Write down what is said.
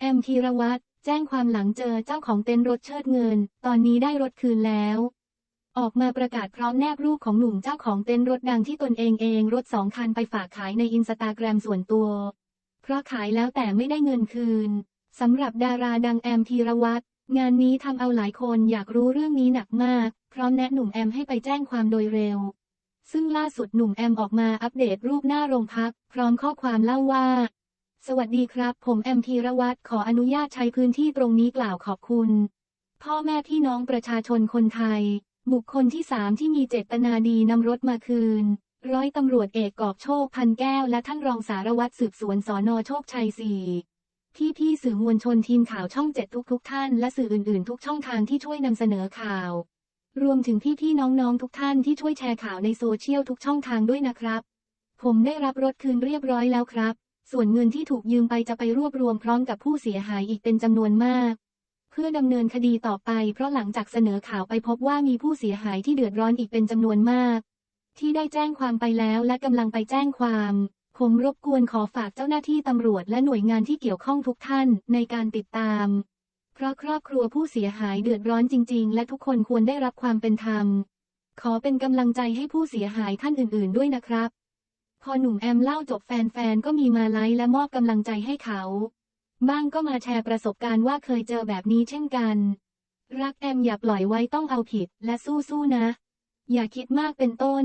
แอมธีรวัตรแจ้งความหลังเจอเจ้าของเต็นท์รถเชิดเงิน ตอนนี้ได้รถคืนแล้ว ออกมาประกาศพร้อมแนบรูปของหนุ่มเจ้าของเต็นท์รถดังที่ตนเองเองรถสองคันไปฝากขายในอินสตาแกรมส่วนตัว เพราะขายแล้วแต่ไม่ได้เงินคืนสำหรับดาราดังแอมธีรวัตรงานนี้ทำเอาหลายคนอยากรู้เรื่องนี้หนักมาก พร้อมแนะหนุ่มแอมให้ไปแจ้งความโดยเร็ว ซึ่งล่าสุดหนุ่มแอมออกมาอัปเดตรูปหน้าโรงพัก พร้อมข้อความเล่าว่า สวัสดีครับ ผมแอมธีรวัตรขออนุญาตใช้พื้นที่ตรงนี้กล่าวขอบคุณ พ่อแม่พี่น้องประชาชนคนไทย บุคคลที่สามที่มีเจตนาดีนำรถมาคืน ร้อยตำรวจเอกกอบโชคพันแก้วและท่านรองสารวัตรสืบสวนสอนอโชคชัยสี่พี่พี่สื่อมวลชนทีมข่าวช่องเจ็ดทุกทุกท่านและสื่ออื่นๆ ทุกช่องทางที่ช่วยนำเสนอข่าว รวมถึงพี่พี่น้องๆทุกท่านที่ช่วยแชร์ข่าวในโซเชียลทุกช่องทางด้วยนะครับ ผมได้รับรถคืนเรียบร้อยแล้วครับ ส่วนเงินที่ถูกยืมไปจะไปรวบรวมพร้อมกับผู้เสียหายอีกเป็นจำนวนมาก เพื่อดำเนินคดีต่อไป เพราะหลังจากเสนอข่าวไปพบว่ามีผู้เสียหายที่เดือดร้อนอีกเป็นจำนวนมาก ที่ได้แจ้งความไปแล้วและกำลังไปแจ้งความผมรบกวนขอฝากเจ้าหน้าที่ตำรวจและหน่วยงานที่เกี่ยวข้องทุกท่านในการติดตาม เพราะครอบครัวผู้เสียหายเดือดร้อนจริง ๆ และทุกคนควรได้รับความเป็นธรรม ขอเป็นกำลังใจให้ผู้เสียหายท่านอื่น ๆ ด้วยนะครับ พอหนุ่มแอมเล่าจบแฟนๆ ก็มีมาไลค์และมอบกำลังใจให้เขา บ้างก็มาแชร์ประสบการณ์ว่าเคยเจอแบบนี้เช่นกัน รักแอมอย่าปล่อยไว้ต้องเอาผิดและสู้ๆนะ อย่าคิดมากเป็นต้น